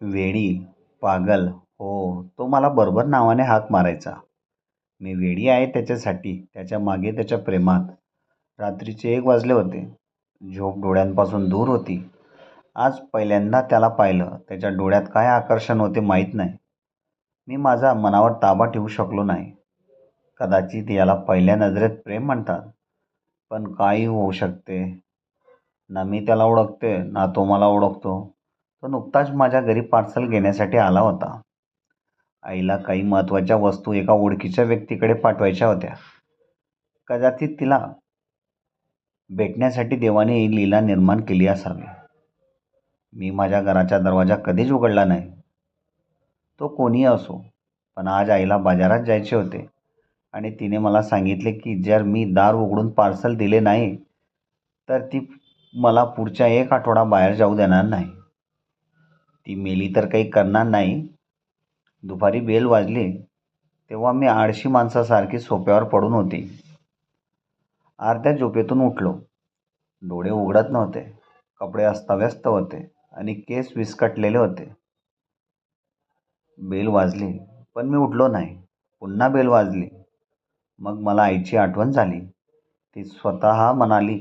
वेडी पागल हो तो मला बरोबर नावाने हाक मारायचा. मी वेडी आहे त्याच्यासाठी त्याच्यामागे त्याच्या प्रेमात. रात्रीचे एक वाजले होते. झोप डोळ्यांपासून दूर होती. आज पहिल्यांदा त्याला पाहिलं. त्याच्या डोळ्यात काय आकर्षण होते माहीत नाही. मी माझा मनावर ताबा ठेवू शकलो नाही. कदाचित याला पहिल्या नजरेत प्रेम म्हणतात. पण काही होऊ शकते. ना मी त्याला ओळखते ना तो मला ओळखतो. तो नुकताच माझ्या घरी पार्सल घेण्यासाठी आला होता. आईला काही महत्त्वाच्या वस्तू एका ओळखीच्या व्यक्तीकडे पाठवायच्या होत्या. कदाचित तिला भेटण्यासाठी देवाने ही लीला निर्माण केली असावी. मी माझ्या घराचा दरवाजा कधीच उघडला नाही. तो कोणीही असो पण आज आईला बाजारात जायचे होते आणि तिने मला सांगितले की जर मी दार उघडून पार्सल दिले नाही तर ती मला पुढच्या एक आठवडा बाहेर जाऊ देणार नाही. ती मेली तर काही करणार नाही. दुपारी बेल वाजली तेव्हा मी आळशी माणसासारखी सोप्यावर पडून होती. अर्ध्या झोपेतून उठलो. डोळे उघडत नव्हते. कपडे अस्ताव्यस्त होते आणि केस विस्कटलेले होते. बेल वाजली पण मी उठलो नाही. पुन्हा बेल वाजली. मग मला आईची आठवण झाली. ती स्वतः म्हणाली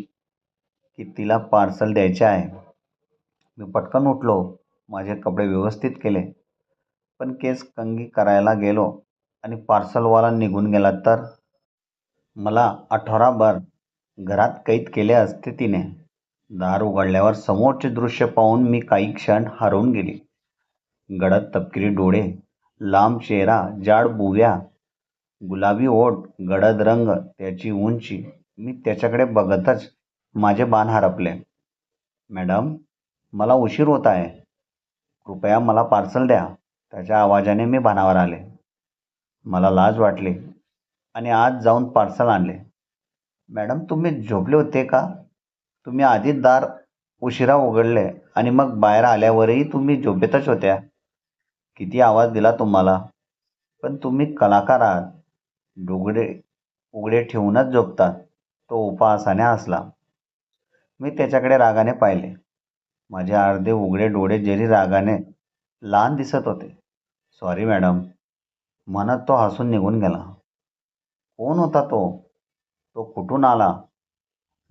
की तिला पार्सल द्यायचे आहे. मी पटकन उठलो. माझे कपडे व्यवस्थित केले. पण केस कंगी करायला गेलो आणि पार्सलवाला निघून गेला तर? मला आठवडाभर घरात कैद केले असते तिने दार उघडल्यावर समोरचे दृश्य पाहून मी काही क्षण हरवून गेली. गडद तपकिरी डोळे लांब चेहरा जाड बुव्या गुलाबी ओठ गडद रंग त्याची उंची. मी त्याच्याकडे बघतच माझे बाण हरपले. मॅडम मला उशीर होत आहे. कृपया मला पार्सल द्या. त्याच्या आवाजाने मी भानावर आले. मला लाज वाटली आणि आज जाऊन पार्सल आणले. मॅडम तुम्ही झोपले होते का? तुम्ही आधी दार उशिरा उघडले आणि मग बाहेर आल्यावरही तुम्ही झोपेतच होत्या. किती आवाज दिला तुम्हाला? पण तुम्ही कलाकार आहात. डोगडे उघडे ठेवूनच झोपतात तो उपहासाने हसला. मी त्याच्याकडे रागाने पाहिले. माझे अर्धे उघडे डोळे जरी रागाने लहान दिसत होते. सॉरी मॅडम म्हणत तो हसून निघून गेला. कोण होता तो? तो कुठून आला?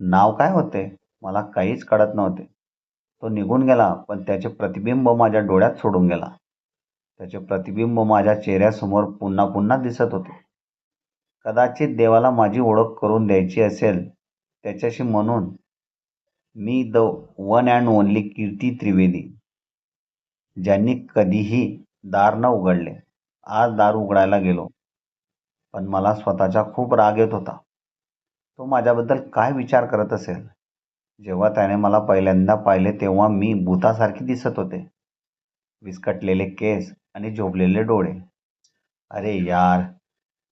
नाव काय होते? मला काहीच कळत नव्हते. तो निघून गेला पण त्याचे प्रतिबिंब माझ्या डोळ्यात सोडून गेला. त्याचे प्रतिबिंब माझ्या चेहऱ्यासमोर पुन्हा पुन्हा दिसत होते. कदाचित देवाला माझी ओळख करून द्यायची असेल त्याच्याशी म्हणून मी the one and only Kirti Trivedi ज्यांनी कधीही दार न उघडले आज दार उघडायला गेलो. पण मला स्वतःचा खूप राग येत होता. तो माझ्याबद्दल काय विचार करत असेल? जेव्हा त्याने मला पहिल्यांदा पाहिले तेव्हा मी भूतासारखी दिसत होते. विस्कटलेले केस आणि झोपलेले डोळे. अरे यार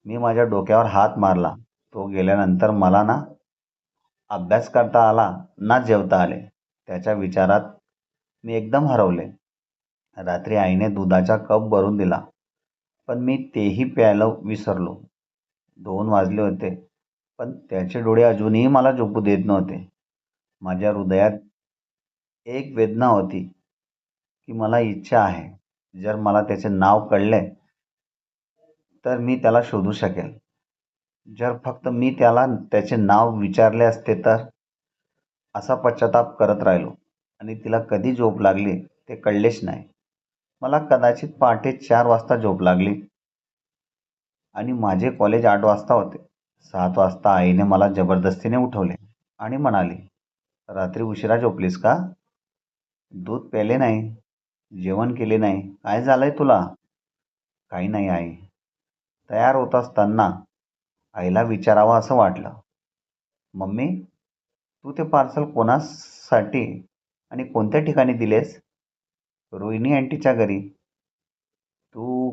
मी माझ्या डोक्यावर हात मारला. तो गेल्यानंतर मला ना अभ्यास करता आला ना जेवता आले. त्याच्या विचारात मी एकदम हरवले. रात्री आईने दुधाचा कप भरून दिला पण मी तेही प्यायला विसरलो. दोन वाजले होते पण त्याचे डोळे अजूनही मला झोपू देत नव्हते. माझ्या हृदयात एक वेदना होती की मला इच्छा आहे जर मला त्याचे नाव कळले तर मी त्याला शोधू शकेल. जर फक्त मी त्याला त्याचे नाव विचारले असते तर? असा पश्चाताप करत राहिलो. आणि तिला कधी झोप लागली ते कळलेच नाही. मला कदाचित पहाटे चार वाजता झोप लागली. आणि माझे कॉलेज आठ वाजता होते. सात वाजता आईने मला जबरदस्तीने उठवले आणि म्हणाली रात्री उशिरा झोपलीस का? दूध प्याले नाही? जेवण केले नाही? काय झालं आहे तुला? काही नाही आई. तयार होत असताना आईला विचारावं असं वाटलं. मम्मी तू ते पार्सल कोणासाठी आणि कोणत्या ठिकाणी दिलेस? रोहिणी आंटीच्या घरी. तू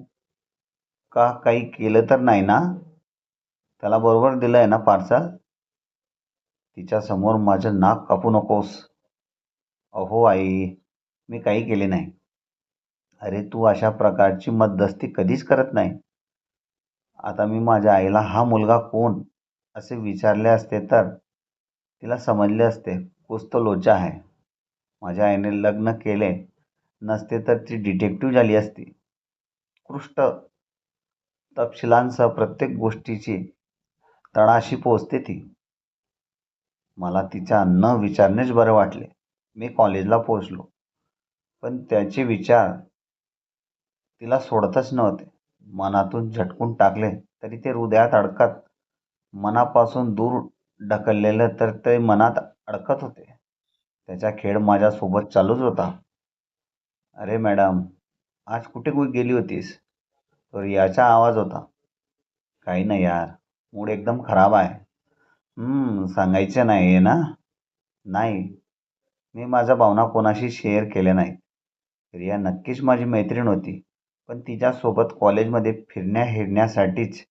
का काही केलं तर नाही ना? त्याला बरोबर दिलं आहे ना पार्सल? तिच्यासमोर माझं नाक कापू नकोस. अहो आई मी काही केले नाही. अरे तू अशा प्रकारची मध्यस्थी कधीच करत नाही. आता मी माझ्या आईला हा मुलगा कोण असे विचारले असते तर तिला समजले असते कुछ तो लोचा आहे माझ्या आईने लग्न केले नसते तर ती डिटेक्टिव्ह झाली असती. कृष्ट तपशिलांसह प्रत्येक गोष्टीची तळाशी पोचते ती. मला तिच्या न विचारणेच बरे वाटले. मी कॉलेजला पोचलो पण त्याचे विचार तिला सोडतच नव्हते. मनातून झटकून टाकले तरी ते हृदयात अडकत मनापासून दूर ढकललेलं तर ते मनात अडकत होते. त्याचा खेळ माझ्यासोबत चालूच होता. अरे मॅडम आज कुठे कुठे गेली होतीस? तर याचा आवाज होता. काही नाही यार मूड एकदम खराब आहे. सांगायचे सांगायचं नाही आहे ना? नाही. मी माझ्या भावना कोणाशी शेअर केल्या नाहीत. रिया नक्कीच माझी मैत्रीण होती. पण तिच्यासोबत कॉलेजमध्ये फिरण्या हिंडण्यासाठीच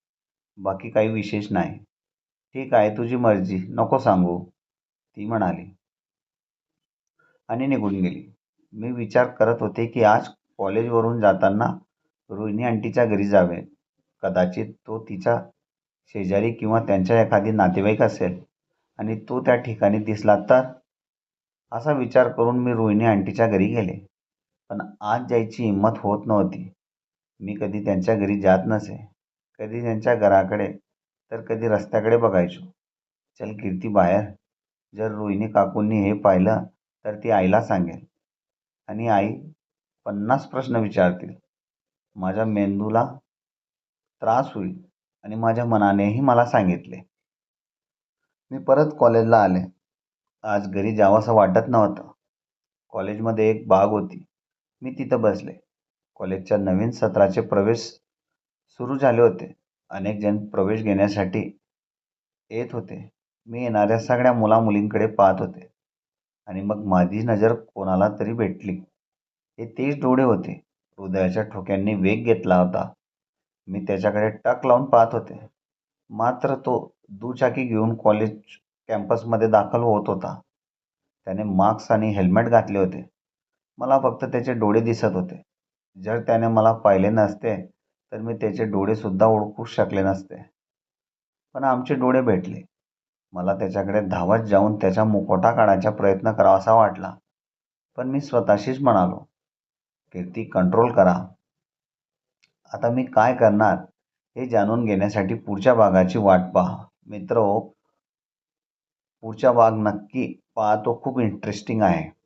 बाकी काही विशेष नाही. ठीक आहे तुझी मर्जी. नको सांगू. ती म्हणाली. आणि निघून गेली. मी विचार करत होते की आज कॉलेजवरून जाताना रोहिणी आंटीच्या घरी जावे. कदाचित तो तिचा शेजारी किंवा त्यांच्या एखादी नातेवाईक असेल आणि तो त्या ठिकाणी दिसला तर? असा विचार करून मी रोहिणी आंटीच्या घरी गेले. पण आज जायची हिंमत होत नव्हती. मी कधी त्यांच्या घरी जात नसे कधी त्यांच्या घराकडे तर कधी रस्त्याकडे बघायचो. चल कीर्ती बाहेर. जर रोहिणी काकूंनी हे पाहिलं तर ती आईला सांगेल. आणि आई पन्नास प्रश्न विचारतील. माझ्या मेंदूला त्रास होईल आणि माझ्या मनानेही मला सांगितले. मी परत कॉलेजला आले. आज घरी जावंसं वाटत नव्हतं. कॉलेजमध्ये एक बाग होती. मी तिथं बसले. कॉलेजच्या नवीन सत्राचे प्रवेश सुरू झाले होते. अनेक जण प्रवेश घेण्यासाठी येत होते. मी येणाऱ्या सगळ्या मुलामुलींकडे पाहत होते. आणि मग माझी नजर कोणाला तरी भेटली. हे तेच डोळे होते. हृदयाच्या ठोक्यांनी वेग घेतला होता. मी त्याच्याकडे टक लावून पाहत होते. मात्र तो दुचाकी घेऊन कॉलेज कॅम्पसमध्ये दाखल होत होता. त्याने मास्क आणि हेल्मेट घातले होते. मला फक्त त्याचे डोळे दिसत होते. जर त्याने मला पाहिले नसते तर मी त्याचे डोळेसुद्धा ओळखू शकले नसते. पण आमचे डोळे भेटले. मला त्याच्याकडे धावत जाऊन त्याचा मुखवटा काढायचा प्रयत्न करावासा वाटला. पण मी स्वतःशीच म्हणालो कीर्ती कंट्रोल करा. आता मी काय करणार हे जाणून घेण्यासाठी पुढच्या भागाची वाट पहा. मित्र पुढचा भाग नक्की पहा तो खूप इंटरेस्टिंग आहे.